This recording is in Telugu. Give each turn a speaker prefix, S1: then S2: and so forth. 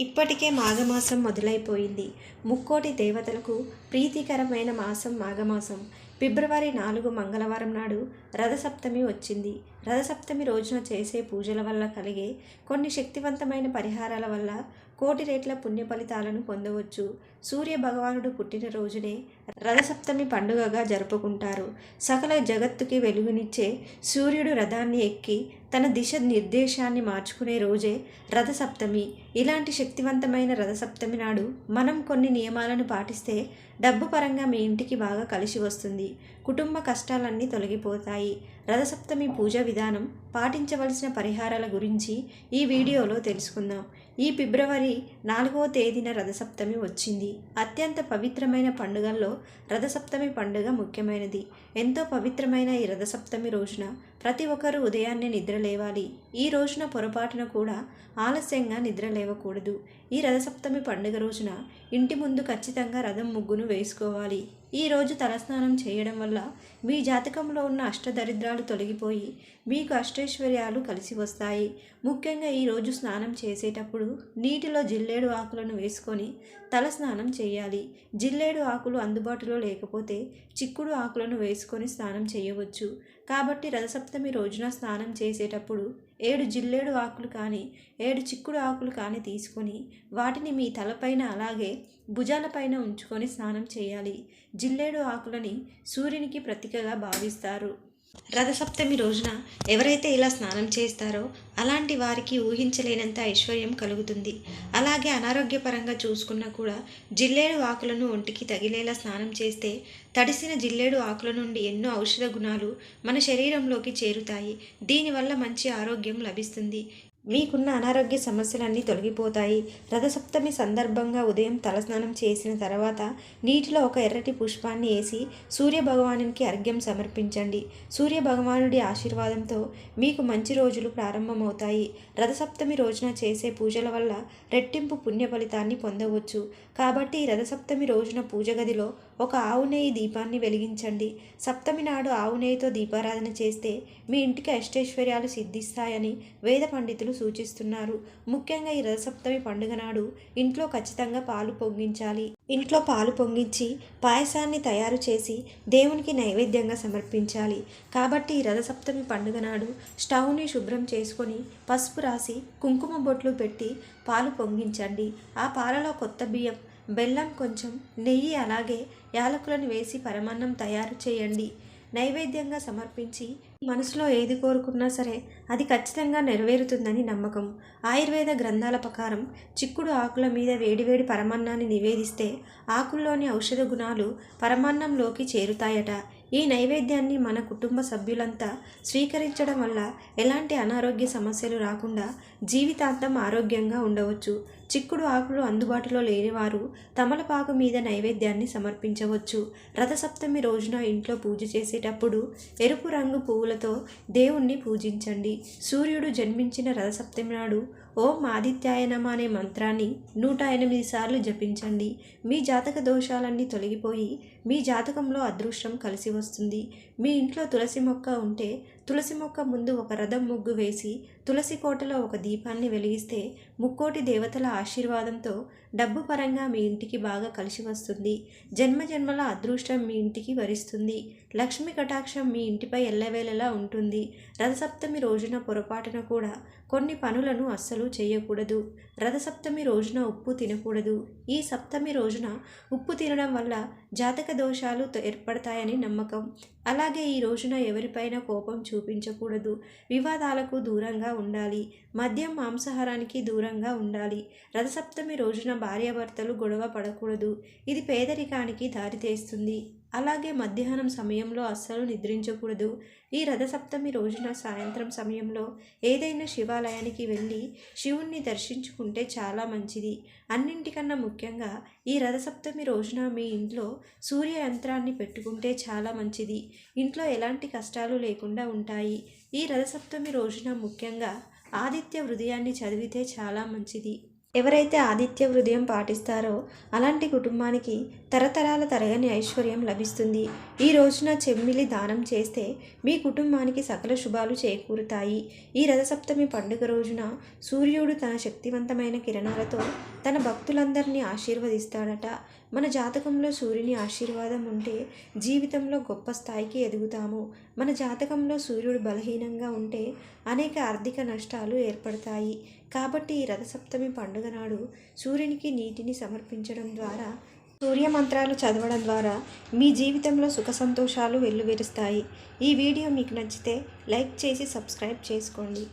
S1: ఇప్పటికే మాఘమాసం మొదలైపోయింది. ముక్కోటి దేవతలకు ప్రీతికరమైన మాసం మాఘమాసం. ఫిబ్రవరి నాలుగు మంగళవారం నాడు రథసప్తమి వచ్చింది. రథసప్తమి రోజున చేసే పూజల వల్ల కలిగే కొన్ని శక్తివంతమైన పరిహారాల వల్ల కోటి రేట్ల పుణ్య ఫలితాలను పొందవచ్చు. సూర్య భగవానుడు పుట్టిన రోజునే రథసప్తమి పండుగగా జరుపుకుంటారు. సకల జగత్తుకి వెలుగునిచ్చే సూర్యుడు రథాన్ని ఎక్కి తన దిశ నిర్దేశాన్ని మార్చుకునే రోజే రథసప్తమి. ఇలాంటి శక్తివంతమైన రథసప్తమి నాడు మనం కొన్ని నియమాలను పాటిస్తే డబ్బు పరంగా మీ ఇంటికి బాగా కలిసి వస్తుంది. కుటుంబ కష్టాలన్నీ తొలగిపోతాయి. రథసప్తమి పూజ విధానం పాటించవలసిన పరిహారాల గురించి ఈ వీడియోలో తెలుసుకుందాం. ఈ ఫిబ్రవరి నాలుగవ తేదీన రథసప్తమి వచ్చింది. అత్యంత పవిత్రమైన పండుగల్లో రథసప్తమి పండుగ ముఖ్యమైనది. ఎంతో పవిత్రమైన ఈ రథసప్తమి రోజున ప్రతి ఒక్కరూ ఉదయాన్నే నిద్ర లేవాలి. ఈ రోజున పొరపాటున కూడా ఆలస్యంగా నిద్ర లేవకూడదు. ఈ రథసప్తమి పండుగ రోజున ఇంటి ముందు ఖచ్చితంగా రథం ముగ్గును వేసుకోవాలి. ఈ రోజు తలస్నానం చేయడం వల్ల మీ జాతకంలో ఉన్న అష్టదరిద్రాలు తొలగిపోయి మీకు అష్టైశ్వర్యాలు కలిసి వస్తాయి. ముఖ్యంగా ఈరోజు స్నానం చేసేటప్పుడు నీటిలో జిల్లేడు ఆకులను వేసుకొని తల స్నానం చేయాలి. జిల్లేడు ఆకులు అందుబాటులో లేకపోతే చిక్కుడు ఆకులను వేసుకొని స్నానం చేయవచ్చు. కాబట్టి రథసప్తమి రోజున స్నానం చేసేటప్పుడు ఏడు జిల్లేడు ఆకులు కానీ ఏడు చిక్కుడు ఆకులు కానీ తీసుకొని వాటిని మీ తలపైన అలాగే భుజాలపైన ఉంచుకొని స్నానం చేయాలి. జిల్లేడు ఆకులని సూర్యునికి ప్రతీకగా భావిస్తారు. రథసప్తమి రోజున ఎవరైతే ఇలా స్నానం చేస్తారో అలాంటి వారికి ఊహించలేనంత ఐశ్వర్యం కలుగుతుంది. అలాగే అనారోగ్యపరంగా చూసుకున్నా కూడా జిల్లేడు ఆకులను ఒంటికి తగిలేలా స్నానం చేస్తే తడిసిన జిల్లేడు ఆకుల నుండి ఎన్నో ఔషధ గుణాలు మన శరీరంలోకి చేరుతాయి. దీనివల్ల మంచి ఆరోగ్యం లభిస్తుంది. మీకున్న అనారోగ్య సమస్యలన్నీ తొలగిపోతాయి. రథసప్తమి సందర్భంగా ఉదయం తలస్నానం చేసిన తర్వాత నీటిలో ఒక ఎర్రటి పుష్పాన్ని వేసి సూర్యభగవానునికి అర్ఘ్యం సమర్పించండి. సూర్య భగవానుడి ఆశీర్వాదంతో మీకు మంచి రోజులు ప్రారంభమవుతాయి రథసప్తమి రోజున చేసే పూజల వల్ల రెట్టింపు పుణ్య ఫలితాన్ని పొందవచ్చు. కాబట్టి ఈ రథసప్తమి రోజున పూజ గదిలో ఒక ఆవు నెయ్యి దీపాన్ని వెలిగించండి. సప్తమి నాడు ఆవు నెయ్యితో దీపారాధన చేస్తే మీ ఇంటికి అష్టైశ్వర్యాలు సిద్ధిస్తాయని వేద పండితులు సూచిస్తున్నారు. ముఖ్యంగా ఈ రథసప్తమి పండుగ నాడు ఇంట్లో ఖచ్చితంగా పాలు పొంగించాలి. ఇంట్లో పాలు పొంగించి పాయసాన్ని తయారు చేసి దేవునికి నైవేద్యంగా సమర్పించాలి. కాబట్టి ఈ రథసప్తమి పండుగ నాడు స్టవ్ని శుభ్రం చేసుకొని పసుపు రాసి కుంకుమ బొట్లు పెట్టి పాలు పొంగించండి. ఆ పాలలో కొత్త బియ్యం బెల్లం కొంచెం నెయ్యి అలాగే యాలకులను వేసి పరమాన్నం తయారు చేయండి. నైవేద్యంగా సమర్పించి మనసులో ఏది కోరుకున్నా సరే అది ఖచ్చితంగా నెరవేరుతుందని నమ్మకం. ఆయుర్వేద గ్రంథాల ప్రకారం చిక్కుడు ఆకుల మీద వేడివేడి పరమాన్నాన్ని నివేదిస్తే ఆకుల్లోని ఔషధ గుణాలు పరమాన్నంలోకి చేరుతాయట. ఈ నైవేద్యాన్ని మన కుటుంబ సభ్యులంతా స్వీకరించడం వల్ల ఎలాంటి అనారోగ్య సమస్యలు రాకుండా జీవితాంతం ఆరోగ్యంగా ఉండవచ్చు. చిక్కుడు ఆకులు అందుబాటులో లేనివారు తమలపాకు మీద నైవేద్యాన్ని సమర్పించవచ్చు. రథసప్తమి రోజున ఇంట్లో పూజ చేసేటప్పుడు ఎరుపు రంగు పువ్వులతో దేవుణ్ణి పూజించండి. సూర్యుడు జన్మించిన రథసప్తమి నాడు ఓం ఆదిత్యాయనమ అనే మంత్రాన్ని నూట ఎనిమిది సార్లు జపించండి. మీ జాతక దోషాలన్నీ తొలగిపోయి మీ జాతకంలో అదృష్టం కలిసి వస్తుంది. మీ ఇంట్లో తులసి మొక్క ఉంటే తులసి మొక్క ముందు ఒక రథం ముగ్గు వేసి తులసి కోటలో ఒక దీపాన్ని వెలిగిస్తే ముక్కోటి దేవతల ఆశీర్వాదంతో డబ్బు పరంగా మీ ఇంటికి బాగా కలిసి వస్తుంది. జన్మ జన్మల అదృష్టం మీ ఇంటికి వరిస్తుంది. లక్ష్మి కటాక్షం మీ ఇంటిపై ఎల్లవేళలా ఉంటుంది. రథసప్తమి రోజున పొరపాటున కూడా కొన్ని పనులను అస్సలు చేయకూడదు రథసప్తమి రోజున ఉప్పు తినకూడదు. ఈ సప్తమి రోజున ఉప్పు తినడం వల్ల జాతక దోషాలు ఏర్పడతాయని నమ్మకం. అలాగే ఈ రోజున ఎవరిపైన కోపం చూపించకూడదు. వివాదాలకు దూరంగా ఉండాలి. మద్యం మాంసాహారానికి దూరంగా ఉండాలి. రథసప్తమి రోజున భార్యాభర్తలు గొడవ పడకూడదు. ఇది పేదరికానికి దారితీస్తుంది అలాగే మధ్యాహ్నం సమయంలో అస్సలు నిద్రించకూడదు. ఈ రథసప్తమి రోజున సాయంత్రం సమయంలో ఏదైనా శివాలయానికి వెళ్ళి శివుణ్ణి దర్శించుకుంటే చాలా మంచిది. అన్నింటికన్నా ముఖ్యంగా ఈ రథసప్తమి రోజున మీ ఇంట్లో సూర్య యంత్రాన్ని పెట్టుకుంటే చాలా మంచిది. ఇంట్లో ఎలాంటి కష్టాలు లేకుండా ఉంటాయి. ఈ రథసప్తమి రోజున ముఖ్యంగా ఆదిత్య హృదయాన్ని చదివితే చాలా మంచిది. ఎవరైతే ఆదిత్య హృదయం పాటిస్తారో అలాంటి కుటుంబానికి తరతరాల తరగని ఐశ్వర్యం లభిస్తుంది. ఈ రోజున చెమ్మిలి దానం చేస్తే మీ కుటుంబానికి సకల శుభాలు చేకూరుతాయి. ఈ రథసప్తమి పండుగ రోజున సూర్యుడు తన శక్తివంతమైన కిరణాలతో తన భక్తులందరినీ ఆశీర్వదిస్తాడట. మన జాతకంలో సూర్యుని ఆశీర్వాదం ఉంటే జీవితంలో గొప్ప స్థాయికి ఎదుగుతాము. మన జాతకంలో సూర్యుడు బలహీనంగా ఉంటే అనేక ఆర్థిక నష్టాలు ఏర్పడతాయి. కాబట్టి ఈ రథసప్తమి పండుగ నాడు సూర్యునికి నీటిని సమర్పించడం ద్వారా సూర్య మంత్రాలు చదవడం ద్వారా మీ జీవితంలో సుఖ సంతోషాలు వెల్లువెరుస్తాయి. ఈ వీడియో మీకు నచ్చితే లైక్ చేసి సబ్స్క్రైబ్ చేసుకోండి.